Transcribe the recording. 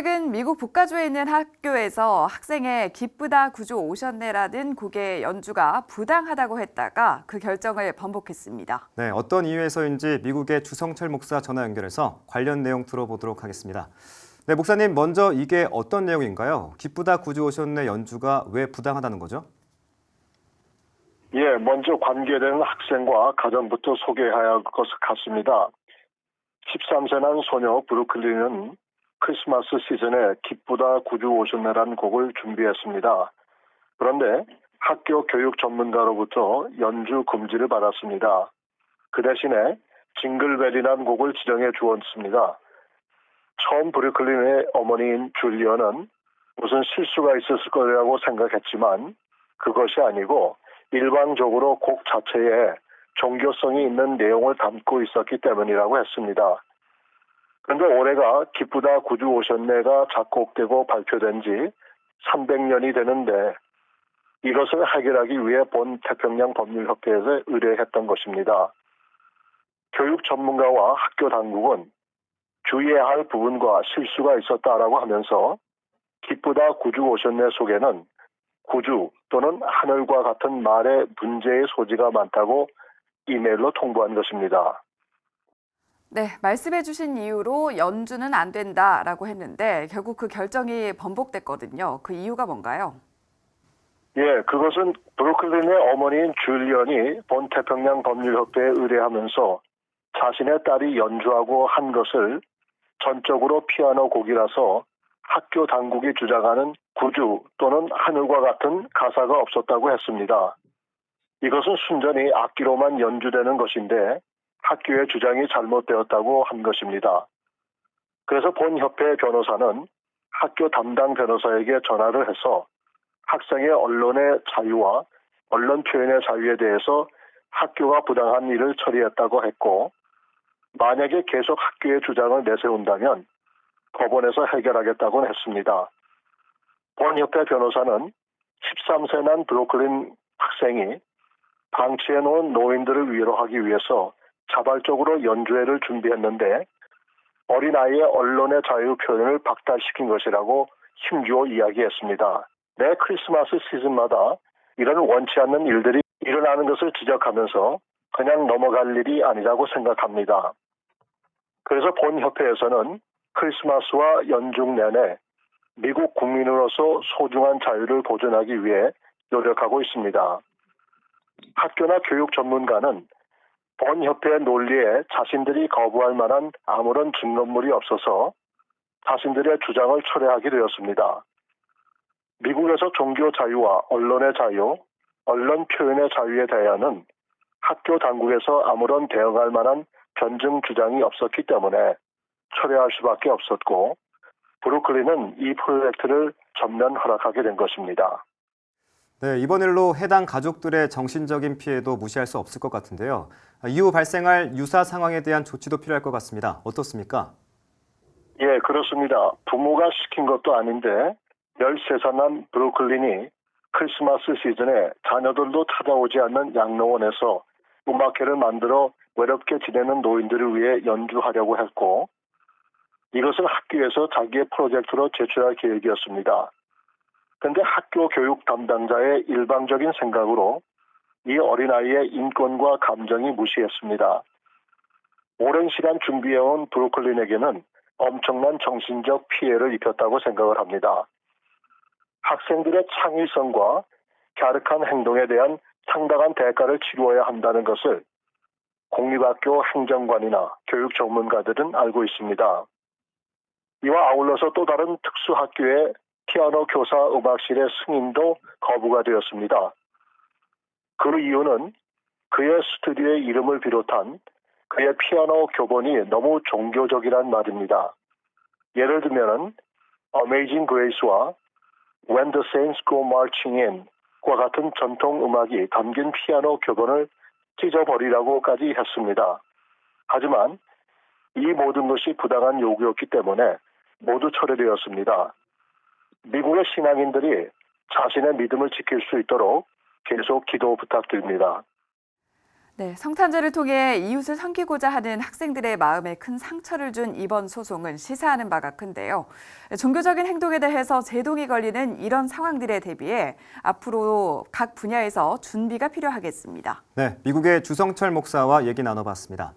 최근 미국 북가주에 있는 학교에서 학생의 기쁘다 구주 오셨네라는 곡의 연주가 부당하다고 했다가 그 결정을 번복했습니다. 네, 어떤 이유에서인지 미국의 주성철 목사 전화 연결해서 관련 내용 들어보도록 하겠습니다. 네, 목사님 먼저 이게 어떤 내용인가요? 기쁘다 구주 오셨네 연주가 왜 부당하다는 거죠? 예, 먼저 관계되는 학생과 가정부터 소개해야 할 것 같습니다. 13세 난 소녀 브루클린은 크리스마스 시즌에 기쁘다 구주 오셨네라는 곡을 준비했습니다. 그런데 학교 교육 전문가로부터 연주 금지를 받았습니다. 그 대신에 징글벨이라는 곡을 지정해 주었습니다. 처음 브루클린의 어머니인 줄리언은 무슨 실수가 있었을 거라고 생각했지만 그것이 아니고 일방적으로 곡 자체에 종교성이 있는 내용을 담고 있었기 때문이라고 했습니다. 그런데 올해가 기쁘다 구주 오셨네가 작곡되고 발표된 지 300년이 되는데 이것을 해결하기 위해 본 태평양 법률협회에서 의뢰했던 것입니다. 교육 전문가와 학교 당국은 주의해야 할 부분과 실수가 있었다라고 하면서 기쁘다 구주 오셨네 속에는 구주 또는 하늘과 같은 말의 문제의 소지가 많다고 이메일로 통보한 것입니다. 네, 말씀해 주신 이유로 연주는 안 된다라고 했는데 결국 그 결정이 번복됐거든요. 그 이유가 뭔가요? 예, 그것은 브루클린의 어머니인 줄리언이 본 태평양 법률협회에 의뢰하면서 자신의 딸이 연주하고 한 것을 전적으로 피아노 곡이라서 학교 당국이 주장하는 구주 또는 하늘과 같은 가사가 없었다고 했습니다. 이것은 순전히 악기로만 연주되는 것인데 학교의 주장이 잘못되었다고 한 것입니다. 그래서 본 협회 변호사는 학교 담당 변호사에게 전화를 해서 학생의 언론의 자유와 언론 표현의 자유에 대해서 학교가 부당한 일을 처리했다고 했고 만약에 계속 학교의 주장을 내세운다면 법원에서 해결하겠다고 했습니다. 본 협회 변호사는 13세 난 브로클린 학생이 방치해 놓은 노인들을 위로하기 위해서 자발적으로 연주회를 준비했는데 어린아이의 언론의 자유 표현을 박탈시킨 것이라고 힘주어 이야기했습니다. 매 크리스마스 시즌마다 이런 원치 않는 일들이 일어나는 것을 지적하면서 그냥 넘어갈 일이 아니라고 생각합니다. 그래서 본 협회에서는 크리스마스와 연중 내내 미국 국민으로서 소중한 자유를 보존하기 위해 노력하고 있습니다. 학교나 교육 전문가는 본 협회의 논리에 자신들이 거부할 만한 아무런 증거물이 없어서 자신들의 주장을 철회하게 되었습니다. 미국에서 종교 자유와 언론의 자유, 언론 표현의 자유에 대하여는 학교 당국에서 아무런 대응할 만한 변증 주장이 없었기 때문에 철회할 수밖에 없었고 브루클린은 이 프로젝트를 전면 허락하게 된 것입니다. 네, 이번 일로 해당 가족들의 정신적인 피해도 무시할 수 없을 것 같은데요. 이후 발생할 유사 상황에 대한 조치도 필요할 것 같습니다. 어떻습니까? 예, 그렇습니다. 부모가 시킨 것도 아닌데 13살 난 브루클린이 크리스마스 시즌에 자녀들도 찾아오지 않는 양로원에서 음악회를 만들어 외롭게 지내는 노인들을 위해 연주하려고 했고 이것을 학교에서 자기의 프로젝트로 제출할 계획이었습니다. 그런데 학교 교육 담당자의 일방적인 생각으로 이 어린아이의 인권과 감정이 무시했습니다. 오랜 시간 준비해온 브루클린에게는 엄청난 정신적 피해를 입혔다고 생각을 합니다. 학생들의 창의성과 갸륵한 행동에 대한 상당한 대가를 치루어야 한다는 것을 공립학교 행정관이나 교육 전문가들은 알고 있습니다. 이와 아울러서 또 다른 특수학교의 피아노 교사 음악실의 승인도 거부가 되었습니다. 그 이유는 그의 스튜디오의 이름을 비롯한 그의 피아노 교본이 너무 종교적이란 말입니다. 예를 들면은 Amazing Grace와 When the Saints Go Marching In과 같은 전통 음악이 담긴 피아노 교본을 찢어버리라고까지 했습니다. 하지만 이 모든 것이 부당한 요구였기 때문에 모두 철회되었습니다. 미국의 신앙인들이 자신의 믿음을 지킬 수 있도록 계속 기도 부탁드립니다. 네, 성탄절을 통해 이웃을 섬기고자 하는 학생들의 마음에 큰 상처를 준 이번 소송은 시사하는 바가 큰데요. 종교적인 행동에 대해서 제동이 걸리는 이런 상황들에 대비해 앞으로 각 분야에서 준비가 필요하겠습니다. 네, 미국의 주성철 목사와 얘기 나눠봤습니다.